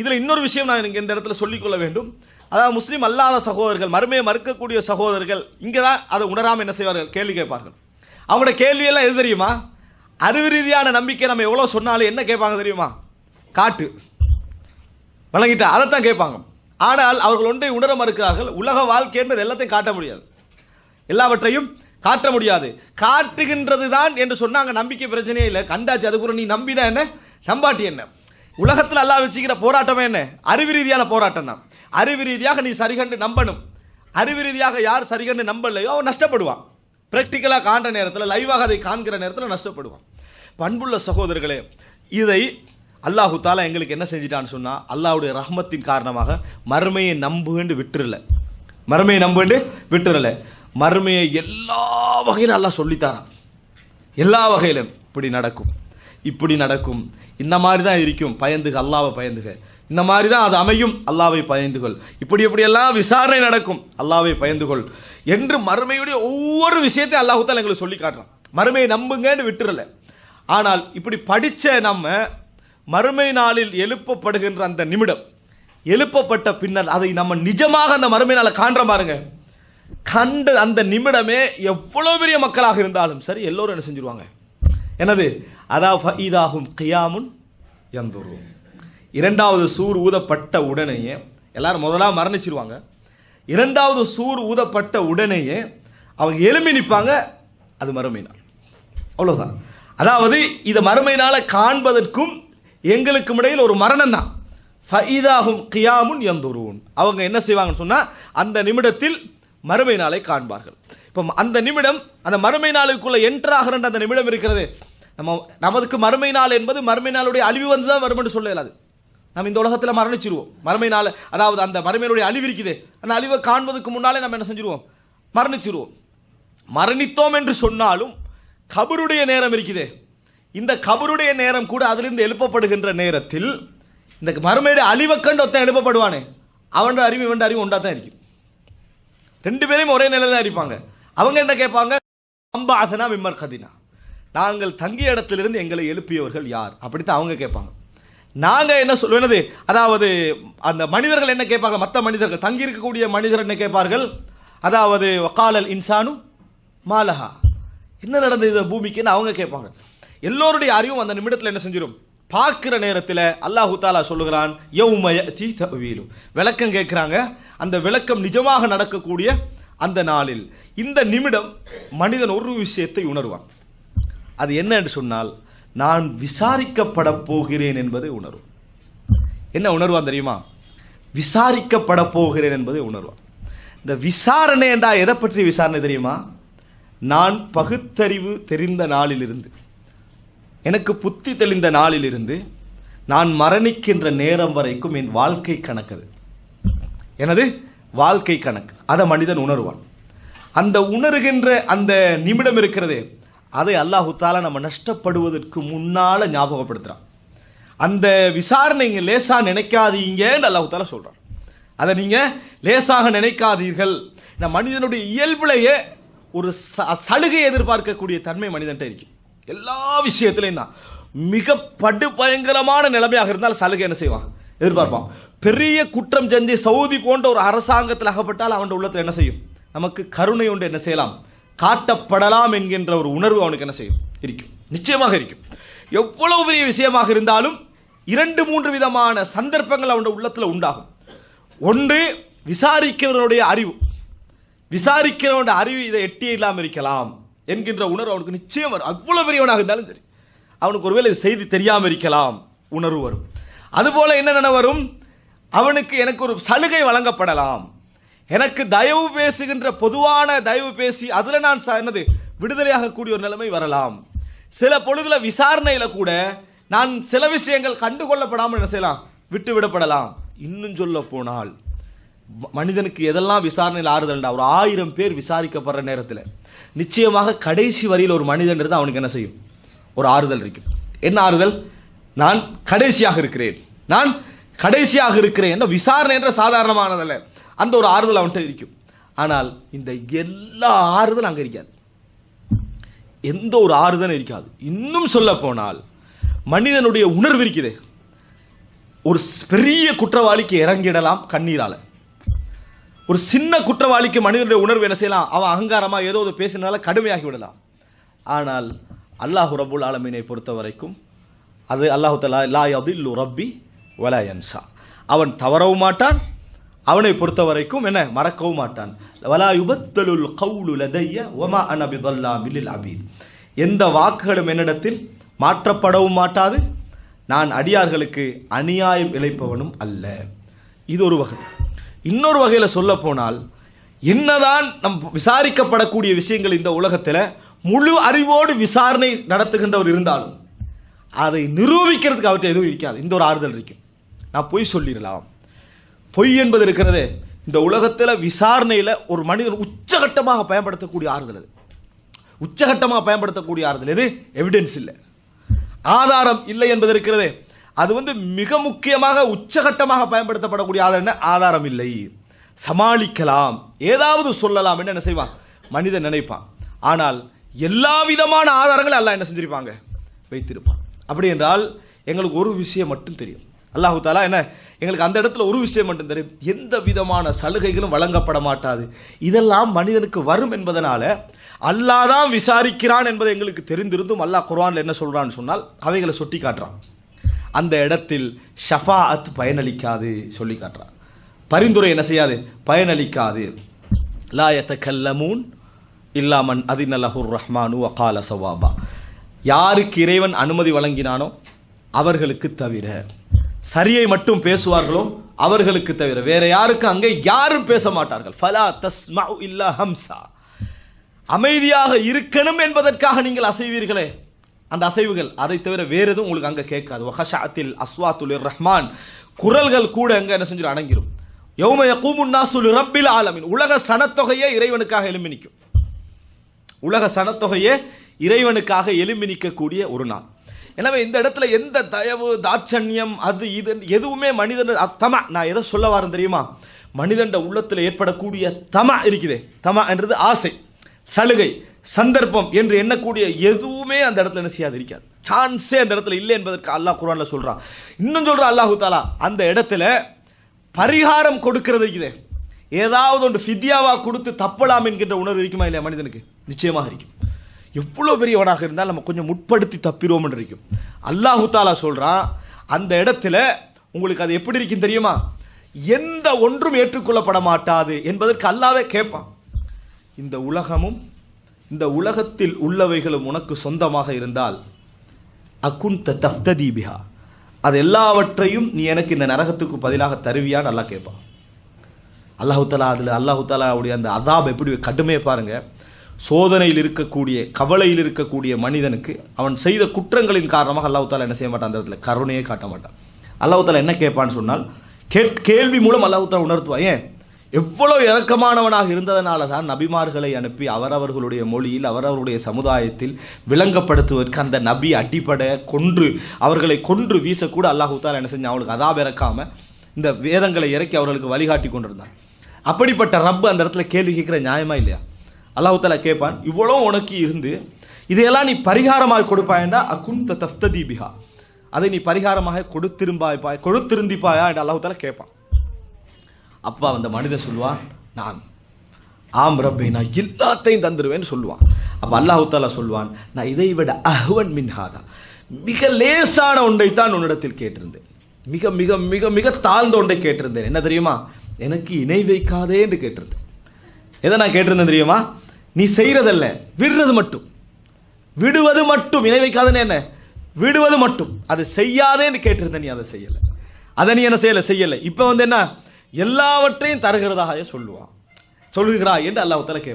இதில் இன்னொரு விஷயம் நான் இங்க இந்த இடத்துல சொல்லிக்கொள்ள வேண்டும். அதாவது முஸ்லீம் அல்லாத சகோதரர்கள் மறுமையை மறுக்கக்கூடிய சகோதரர்கள் இங்கே தான் அதை உணராமல் என்ன செய்வார்கள்? கேள்வி கேட்பார்கள். அவங்களோட கேள்வியெல்லாம் எது தெரியுமா? அறிவு ரீதியான நம்பிக்கை நம்ம எவ்வளோ சொன்னாலும் என்ன கேட்பாங்க தெரியுமா? காட்டு. வழங்கிட்டா அதைத்தான் கேட்பாங்க. ஆனால் அவர்கள் ஒன்றை உணர மறுக்கிறார்கள் உலக வாழ்க்கை என்பது எல்லாத்தையும் காட்ட முடியாது. எல்லாவற்றையும் காட்ட முடியாது. காட்டுகின்றது தான் என்று சொன்னாங்க நம்பிக்கை பிரச்சனையே இல்லை. கண்டாச்சு அதுக்கப்புறம் நீ நம்பினா என்ன? நம்பாட்டி என்ன? உலகத்தில் அல்லாஹ் வச்சுக்கிற போராட்டமே என்ன? அறிவு ரீதியான போராட்டம் தான். அறிவு ரீதியாக நீ சரிகண்டு நம்பணும். அறிவு ரீதியாக யார் சரிகண்டு நம்பலையோ அவன் நஷ்டப்படுவான். ப்ராக்டிக்கலாக காண்ற நேரத்தில் லைவாக அதை காண்கிற நேரத்தில் நஷ்டப்படுவான். பண்புள்ள சகோதரர்களே இதை அல்லாஹு தாலா எங்களுக்கு என்ன செஞ்சிட்டான்னு சொன்னால் அல்லாவுடைய ரஹ்மத்தின் காரணமாக மறுமையை நம்புன்னு விட்டுறல. மறுமையை நம்புன்னு விட்டுறல. மறுமையை எல்லா வகையிலும் அல்லாஹ் சொல்லித்தாரான் எல்லா வகையிலும் இப்படி நடக்கும். இப்படி நடக்கும். இந்த மாதிரி தான் இருக்கும். பயந்துக அல்லாவை பயந்துக. இந்த மாதிரி தான் அது அமையும். அல்லாவை பயந்துகொள். இப்படி இப்படியெல்லாம் விசாரணை நடக்கும். அல்லாவை பயந்துகொள். என்று மறுமையுடைய ஒவ்வொரு விஷயத்தையும் அல்லாஹுத்தால் எங்களுக்கு சொல்லி காட்டுறான். மறுமையை நம்புங்கன்னு விட்டுறல. ஆனால் இப்படி படித்த நம்ம மறுமை நாளில் எழுப்பப்படுகின்ற அந்த நிமிடம் எழுப்பப்பட்ட பின்னர் அதை நம்ம நிஜமாக அந்த மறுமை நாளை காண்ற பாருங்க. கண்ட அந்த நிமிடமே எவ்வளோ பெரிய மக்களாக இருந்தாலும் சரி எல்லோரும் என்ன செஞ்சிருவாங்க? என்னது? அதா ஃபஈதாகும் கியாமுன் யந்துரு இரண்டாவது சூர் ஊதப்பட்ட உடனேயே எல்லாரும் முதலாக மரணிச்சிருவாங்க. இரண்டாவது சூர் ஊதப்பட்ட உடனேயே அவங்க எழும்பி நிற்பாங்க அது மறுமை நாள். அவ்வளோதான் அதாவது இதை மறுமை நாளை காண்பதற்கும் எங்களுக்கும் இடையில் ஒரு மரணம் தான் ஃபஈதாகும் கியாமுன் யந்துருன் அவங்க என்ன செய்வாங்கன்னு சொன்னால் அந்த நிமிடத்தில் மறுமை நாளை காண்பார்கள். இப்போ அந்த நிமிடம் அந்த மறுமை நாளுக்குள்ள என்டர் அந்த நிமிடம் இருக்கிறது. நம்ம நமக்கு மறுமை நாள் என்பது மறுமை நாளுடைய அழிவு வந்து தான் வரும்னு சொல்ல இயலாது. நம்ம இந்த உலகத்தில் மரணிச்சிருவோம். மறுமை நாள் அதாவது அந்த மறுமையினுடைய அழிவு இருக்குது. அந்த அழிவை காண்பதற்கு முன்னாலே நம்ம என்ன செஞ்சிருவோம்? மரணிச்சிருவோம். மரணித்தோம் என்று சொன்னாலும் கபருடைய நேரம் இருக்குது. இந்த கபருடைய நேரம் கூட அதிலிருந்து எழுப்பப்படுகின்ற நேரத்தில் இந்த மறுமையுடைய அழிவை கண்டு ஒருத்தன் எழுப்பப்படுவானே. அவன் அறிவு இவன் அறிவு ஒன்றா தான் இருக்கும். ரெண்டு பேரையும் ஒரே நிலையில தான் இருப்பாங்க. அவங்க என்ன கேட்பாங்க? அம்பாசனா விம்மர் கதினா நாங்கள் தங்கிய இடத்திலிருந்து எங்களை எழுப்பியவர்கள் யார்? அப்படித்தான் அவங்க கேட்பாங்க. நாங்கள் என்ன சொல்வது அதாவது அந்த மனிதர்கள் என்ன கேட்பாங்க? மற்ற மனிதர்கள் தங்கியிருக்கக்கூடிய மனிதர் என்ன கேட்பார்கள்? அதாவது வக்காலல் இன்சானு மாலஹா. என்ன நடந்தது இந்த பூமிக்குன்னு அவங்க கேட்பாங்க. எல்லோருடைய அறிவும் அந்த நிமிடத்தில் என்ன செஞ்சிடும் பார்க்குற நேரத்தில் அல்லாஹு தாலா சொல்லுகிறான் யௌமய தீ தவீலு விளக்கம் கேட்குறாங்க. அந்த விளக்கம் நிஜமாக நடக்கக்கூடிய அந்த நாளில் இந்த நிமிடம் மனிதன் ஒரு விஷயத்தை உணர்வான். அது என்ன என்று சொன்னால் நான் விசாரிக்கப்பட போகிறேன் என்பதை உணர்வும் என்ன உணர்வான் தெரியுமா? விசாரிக்கப்பட போகிறேன் என்பதை உணர்வான். இந்த விசாரணை என்றா எதை பற்றி விசாரணை தெரியுமா? நான் பகுத்தறிவு தெரிந்த நாளிலிருந்து எனக்கு புத்தி தெளிந்த நாளிலிருந்து நான் மரணிக்கின்ற நேரம் வரைக்கும் என் வாழ்க்கை கணக்கது எனது வாழ்க்கை கணக்கு. அதை மனிதன் உணர்வான். அந்த உணர்கின்ற அந்த நிமிடம் இருக்கிறதே அதை அல்லாஹு தாலா நம்ம நஷ்டப்படுவதற்கு முன்னால ஞாபகப்படுத்துறான். அந்த விசாரணைங்க லேசா நினைக்காதீங்கன்னு அல்லாஹு தாலா சொல்றான். அதை நீங்க லேசாக நினைக்காதீர்கள். இந்த மனிதனுடைய இயல்புலையே ஒரு ச- சலுகை எதிர்பார்க்கக்கூடிய தன்மை மனிதன்ட்ட இருக்கு. எல்லா விஷயத்திலையும் தான். மிக படு பயங்கரமான நிலைமையாக இருந்தால் சலுகை என்ன செய்வான்? எதிர்பார்ப்பான். பெரிய குற்றம் செஞ்சு சவுதி போன்ற ஒரு அரசாங்கத்தில் அகப்பட்டால் அவன் உள்ளத்தில் என்ன செய்யும்? நமக்கு கருணை உண்டு என்ன செய்யலாம்? காட்டப்படலாம் என்கின்ற ஒரு உணர்வு அவனுக்கு என்ன செய்யும்? இருக்கும். நிச்சயமாக இருக்கும். எவ்வளவு பெரிய விஷயமாக இருந்தாலும் இரண்டு மூன்று விதமான சந்தர்ப்பங்கள் அவனுடைய உள்ளத்தில் உண்டாகும். ஒன்று விசாரிக்கிறவனுடைய அறிவு. விசாரிக்கிறவனுடைய அறிவு இதை எட்டி இல்லாமல் இருக்கலாம் என்கின்ற உணர்வு அவனுக்கு நிச்சயம் வரும். அவ்வளோ பெரியவனாக இருந்தாலும் சரி. அவனுக்கு ஒருவேளை செய்தி தெரியாமல் இருக்கலாம். உணர்வு வரும். அதுபோல் என்னென்ன வரும்? அவனுக்கு எனக்கு ஒரு சலுகை வழங்கப்படலாம். எனக்கு தயவு பேசுகின்ற பொதுவான தயவு பேசி அதில் நான் என்னது விடுதலையாகக்கூடிய ஒரு நிலைமை வரலாம். சில பொழுதுல விசாரணையில் கூட நான் சில விஷயங்கள் கண்டுகொள்ளப்படாமல் என்ன செய்யலாம்? விட்டு விடப்படலாம். இன்னும் சொல்ல போனால் மனிதனுக்கு எதெல்லாம் விசாரணையில் ஆறுதல்டா ஒரு ஆயிரம் பேர் விசாரிக்கப்படுற நேரத்தில். நிச்சயமாக கடைசி வரியில் ஒரு மனிதன் இருந்தால் அவனுக்கு என்ன செய்யும்? ஒரு ஆறுதல் இருக்கும். என்ன ஆறுதல்? நான் கடைசியாக இருக்கிறேன். நான் கடைசியாக இருக்கிறேன் என்ற விசாரணை என்ற சாதாரணமானதல்ல. அந்த ஒரு ஆறுதல் அவன்கிட்ட இருக்கும். ஆனால் இந்த எல்லா ஆறுதலும் அங்கே இருக்காது. எந்த ஒரு ஆறுதலும் இருக்காது. இன்னும் சொல்ல போனால் மனிதனுடைய உணர்வு இருக்குதே. ஒரு பெரிய குற்றவாளிக்கு இறங்கிடலாம் கண்ணீரால. ஒரு சின்ன குற்றவாளிக்கு மனிதனுடைய உணர்வு என்ன செய்யலாம்? அவன் அகங்காரமாக ஏதோ ஒரு பேசினால கடுமையாகி விடலாம். ஆனால் அல்லாஹு ரபுல் ஆலமீனை பொறுத்த வரைக்கும் அது அல்லாஹு தலா லா யதில்லு ரப்பி வலாயன்சா அவன் தவறவும் மாட்டான் அவனை பொறுத்த வரைக்கும் என்ன மறக்கவும் மாட்டான். வலா யுபத்தலுல் கவுலு லதைய ஒமா அனபிதல்லா மில்லில் அபீத். எந்த வாக்குகளும் என்னிடத்தில் மாற்றப்படவும் மாட்டாது. நான் அடியார்களுக்கு அநியாயம் இழைப்பவனும் அல்ல. இது ஒரு வகை. இன்னொரு வகையில் சொல்ல போனால் என்னதான் நம் விசாரிக்கப்படக்கூடிய விஷயங்கள் இந்த உலகத்தில் முழு அறிவோடு விசாரணை நடத்துகின்றவர் இருந்தாலும் அதை நிரூபிக்கிறதுக்கு அவர்கிட்ட எதுவும் இருக்காது. இந்த ஒரு ஆறுதல் இருக்கும் நான் பொய் சொல்லிடலாம். பொய் என்பது இருக்கிறது. இந்த உலகத்தில் விசாரணையில் ஒரு மனிதன் உச்சகட்டமாக பயன்படுத்தக்கூடிய ஆறுதல் அது. உச்சகட்டமாக பயன்படுத்தக்கூடிய ஆறுதல் எது? எவிடன்ஸ் இல்லை. ஆதாரம் இல்லை என்பது இருக்கிறது. அது வந்து மிக முக்கியமாக உச்சகட்டமாக பயன்படுத்தப்படக்கூடிய ஆதாரம் என்ன? ஆதாரம் இல்லை. சமாளிக்கலாம். ஏதாவது சொல்லலாம். என்ன செய்வான் மனிதன் நினைப்பான். ஆனால் எல்லா விதமான ஆதாரங்களும் எல்லாம் என்ன செஞ்சிருப்பாங்க? வைத்திருப்பான். அப்படி என்றால் எங்களுக்கு ஒரு விஷயம் மட்டும் தெரியும். அல்லாஹு தாலா என்ன? எங்களுக்கு அந்த இடத்துல ஒரு விஷயம் மட்டும் தெரியும். எந்த விதமான சலுகைகளும் வழங்கப்பட மாட்டாது. இதெல்லாம் மனிதனுக்கு வரும் என்பதனால அல்லாஹ் தான் விசாரிக்கிறான் என்பது எங்களுக்கு தெரிந்திருந்தும் அல்லாஹ் குர்வானில் என்ன சொல்கிறான்னு சொன்னால் அவைகளை சுட்டி காட்டுறான். அந்த இடத்தில் ஷஃபாஅத் பயனளிக்காது சொல்லி காட்டுறான். பரிந்துரை என்ன செய்யாது? பயனளிக்காது. லா கல்லமூன் இல்லாமன் அதினலஹுர் ரஹ்மானு அகால சவாபா. யாருக்கு இறைவன் அனுமதி வழங்கினானோ அவர்களுக்கு தவிர சரியை மட்டும் பேசுவார்களோ அவர்களுக்கு தவிர வேற யாருக்கும் அங்கே யாரும் பேச மாட்டார்கள். ஃபலா தஸ்மா இல்லா ஹம்சா. அமைதியாக இருக்கணும் என்பதற்காக நீங்கள் அசைவீர்களே. அந்த அசைவுகள் அதை தவிர வேறு எதுவும் உங்களுக்கு அங்கே கேட்காது. வஹஷாத்தில் அஸ்வாத்துல் ரஹ்மான் குரல்கள் கூட அங்கே என்ன செஞ்சிடும் அடங்கிடும் யௌம யகூமுன் ரப்பில் ஆலமின். உலக சனத்தொகையே இறைவனுக்காக எழும்பி நிற்கும். உலக சனத்தொகையே இறைவனுக்காக எழும்பி நிற்கக்கூடிய ஒரு நாள். எனவே இந்த இடத்துல எந்த தயவு தாட்சண்யம் அது இது எதுவுமே மனிதன் தம. நான் எதை சொல்ல வரேன் தெரியுமா? மனிதண்ட உள்ளத்தில் ஏற்படக்கூடிய தம இருக்குதே. தம என்றது ஆசை சலுகை சந்தர்ப்பம் என்று எண்ணக்கூடிய எதுவுமே அந்த இடத்துல என்ன செய்யாது இருக்காது. சான்ஸே அந்த இடத்துல இல்லை என்பதற்கு அல்லாஹ் குரானில் சொல்கிறான் இன்னும் சொல்கிறான் அல்லாஹு தாலா அந்த இடத்துல பரிகாரம் கொடுக்கிறது இருக்குதே. ஏதாவது ஒன்று ஃபித்யாவாக கொடுத்து தப்பலாம் என்கின்ற உணர்வு இருக்குமா இல்லையா மனிதனுக்கு? நிச்சயமாக இருக்கும். எவ்வளோ பெரியவனாக இருந்தால் நம்ம கொஞ்சம் முற்படுத்தி தப்பிடுவோம் இருக்கும் அல்லாஹு தாலா சொல்கிறான் அந்த இடத்துல உங்களுக்கு அது எப்படி இருக்கும் தெரியுமா? எந்த ஒன்றும் ஏற்றுக்கொள்ளப்பட மாட்டாது என்பதற்கு அல்லாவே கேட்பான். இந்த உலகமும் இந்த உலகத்தில் உள்ளவைகளும் உனக்கு சொந்தமாக இருந்தால் அகுந்த தஃப்ததி தீபிகா அது எல்லாவற்றையும் நீ எனக்கு இந்த நரகத்துக்கு பதிலாக தருவியான்னு அல்லாஹ் கேட்பான். அல்லாஹு தாலா அதில் அல்லாஹு தாலாவுடைய அந்த அதாப் எப்படி கடுமையை பாருங்கள் சோதனையில் இருக்கக்கூடிய கவலையில் இருக்கக்கூடிய மனிதனுக்கு அவன் செய்த குற்றங்களின் காரணமாக அல்லாஹால என்ன செய்ய மாட்டான்? அந்த இடத்துல கருணையே காட்ட மாட்டான். அல்லாஹால என்ன கேட்பான்னு சொன்னால் கேட் கேள்வி மூலம் அல்லாஹால உணர்த்துவான். ஏன்? எவ்வளோ இறக்கமானவனாக இருந்ததனால தான் நபிமார்களை அனுப்பி அவரவர்களுடைய மொழியில் அவரவருடைய சமுதாயத்தில் விளங்கப்படுத்துவதற்கு அந்த நபி அடிப்பட கொன்று அவர்களை கொன்று வீசக்கூட அல்லாஹூத்தால் என்ன செஞ்சு அவளுக்கு அதாவது இறக்காம இந்த வேதங்களை இறக்கி அவர்களுக்கு வழிகாட்டி கொண்டிருந்தான். அப்படிப்பட்ட ரப்பு அந்த இடத்துல கேள்வி கேட்குற நியாயமா இல்லையா? அல்லாஹால கேட்பான் இவ்வளோ உனக்கு இருந்து இதையெல்லாம் நீ பரிகாரமாக கொடுப்பாயண்டா அகுந்த தஃப்ததி பிஹா. அதை நீ பரிகாரமாக கொடுத்திரும்பாய்ப்பாய் கொடுத்திருந்திப்பாயா என்று அல்லாஹால கேட்பான் அப்பா அந்த மனிதன் சொல்லுவான் நான் ஆம் ரப்பை நான் எல்லாத்தையும் தந்துடுவேன்னு சொல்லுவான். அப்போ அல்லாஹு சொல்லுவான் நான் இதை விட அஹ்வன் மின்ஹாதா மிக லேசான ஒன்றைத்தான் உன்னிடத்தில் கேட்டிருந்தேன். மிக மிக மிக மிக தாழ்ந்த ஒன்றை கேட்டிருந்தேன். என்ன தெரியுமா? எனக்கு இணை வைக்காதே என்று கேட்டிருந்தேன். எதை நான் கேட்டிருந்தேன் தெரியுமா? நீ செய்யறதல்ல விடுறது மட்டும். விடுவது மட்டும். இணை வைக்காதன்னு என்ன? விடுவது மட்டும். அது செய்யாதேன்னு கேட்டிருந்த நீ அதை செய்யலை. அதை நீ என்ன செய்யலை? செய்யலை. இப்போ வந்து என்ன? எல்லாவற்றையும் தருகிறதாக சொல்லுவான். சொல்லுகிறா என்று அல்லாஹ் கேட்பான்.